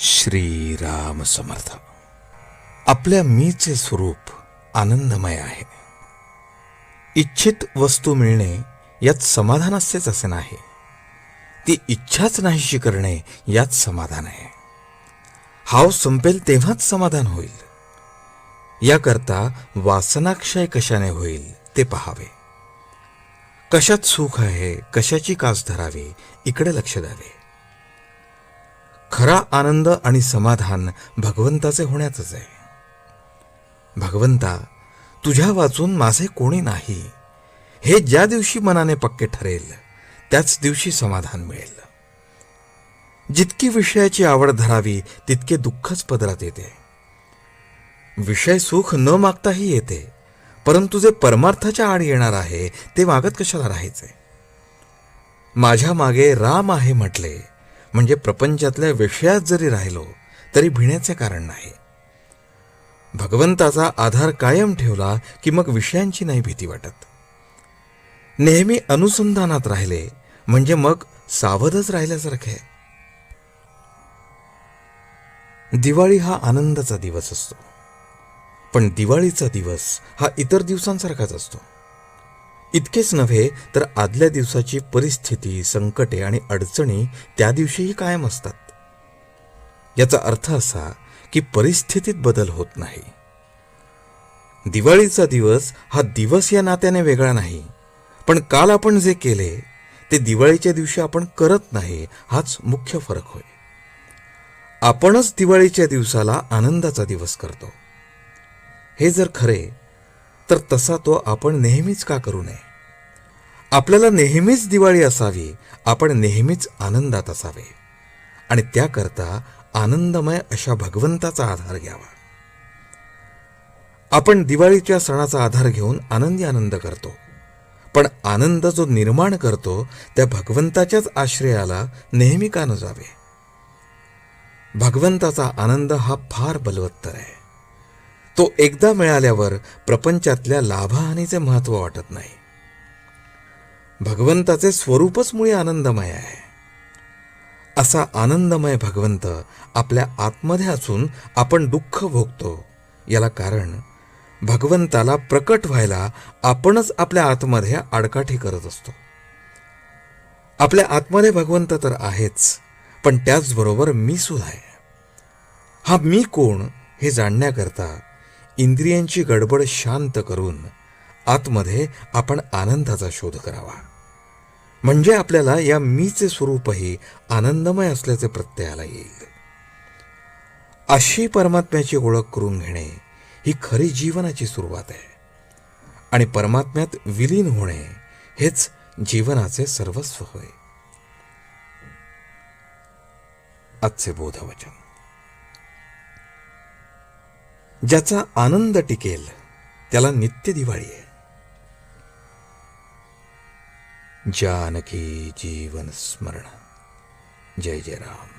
श्रीराम समर्थ. आपल्या मीचे स्वरूप आनंदमय आहे. इच्छित वस्तू मिळणे यात समाधान असतेच असे नाही. ती इच्छाच नाहीशी करणे यात समाधान आहे. हाव संपेल तेव्हाच समाधान होईल. याकरता वासनाक्षय कशाने होईल ते पहावे. कशात सुख आहे कशाची कास धरावी इकडे लक्ष द्यावे. खरा आनंद आणि समाधान भगवंताचे होण्यातच आहे. भगवंता तुझ्या वाचून माझे कोणी नाही. हे ज्या दिवशी मनाने पक्के ठरेल त्याच दिवशी समाधान मिळेल. जितकी विषयाची आवड धरावी तितके दुःखच पदरात येते. विषय सुख न मागताही येते परंतु जे परमार्थाच्या आड येणार आहे ते मागत कशाला राहायचे? माझ्या मागे राम आहे म्हटले म्हणजे प्रपंचातल्या विषयात जरी राहिलो तरी भिण्याचे कारण नाही. भगवंताचा आधार कायम ठेवला की मग विषयांची नाही भीती वाटत. नेहमी अनुसंधानात राहिले म्हणजे मग सावधच राहिल्यासारखे. दिवाळी हा आनंदाचा दिवस असतो. पण दिवाळीचा दिवस हा इतर दिवसांसारखाच असतो. इतकेच नव्हे तर आदल्या दिवसाची परिस्थिती संकटे आणि अडचणी त्या दिवशीही कायम असतात. याचा अर्थ असा की परिस्थितीत बदल होत नाही. दिवाळीचा दिवस हा दिवस या नात्याने वेगळा नाही पण काल आपण जे केले ते दिवाळीच्या दिवशी आपण करत नाही हाच मुख्य फरक होय. आपणच दिवाळीच्या दिवसाला आनंदाचा दिवस करतो. हे जर खरे तर तसा तो आपण नेहमीच का करू नये? आपल्याला नेहमीच दिवाळी असावी आपण नेहमीच आनंदात असावे. आणि त्याकरता आनंदमय अशा भगवंताचा आधार घ्यावा. आपण दिवाळीच्या सणाचा आधार घेऊन आनंदी आनंद करतो. पण आनंद जो निर्माण करतो त्या भगवंताच्याच आश्रयाला नेहमी का न जावे? भगवंताचा आनंद हा फार बलवत्तर आहे. तो एकदा मिळाल्यावर प्रपंचातल्या लाभहानीचे महत्त्व वाटत नाही. भगवंताचे स्वरूपच मुळे आनंदमय आहे. असा आनंदमय भगवंत आपल्या आतमध्ये असून आपण दुःख भोगतो. याला कारण भगवंताला प्रकट व्हायला आपणच आपल्या आतमध्ये आडकाठी करत असतो. आपल्या आतमध्ये भगवंत तर आहेच पण त्याचबरोबर मी सुद्धा आहे. हा मी कोण हे जाणण्याकरता इंद्रियांची गडबड शांत करून आतमध्ये आपण आनंदाचा शोध करावा. म्हणजे आपल्याला या मीचे स्वरूपही आनंदमय असल्याचे प्रत्ययाला येईल. अशी परमात्म्याची ओळख करून घेणे ही खरी जीवनाची सुरुवात आहे. आणि परमात्म्यात विलीन होणे हेच जीवनाचे सर्वस्व होय. आजचे बोधवचन. ज्याचा आनंद टिकेल त्याला नित्य दिवाळी आहे. जानकी जीवन स्मरण. जय जय राम.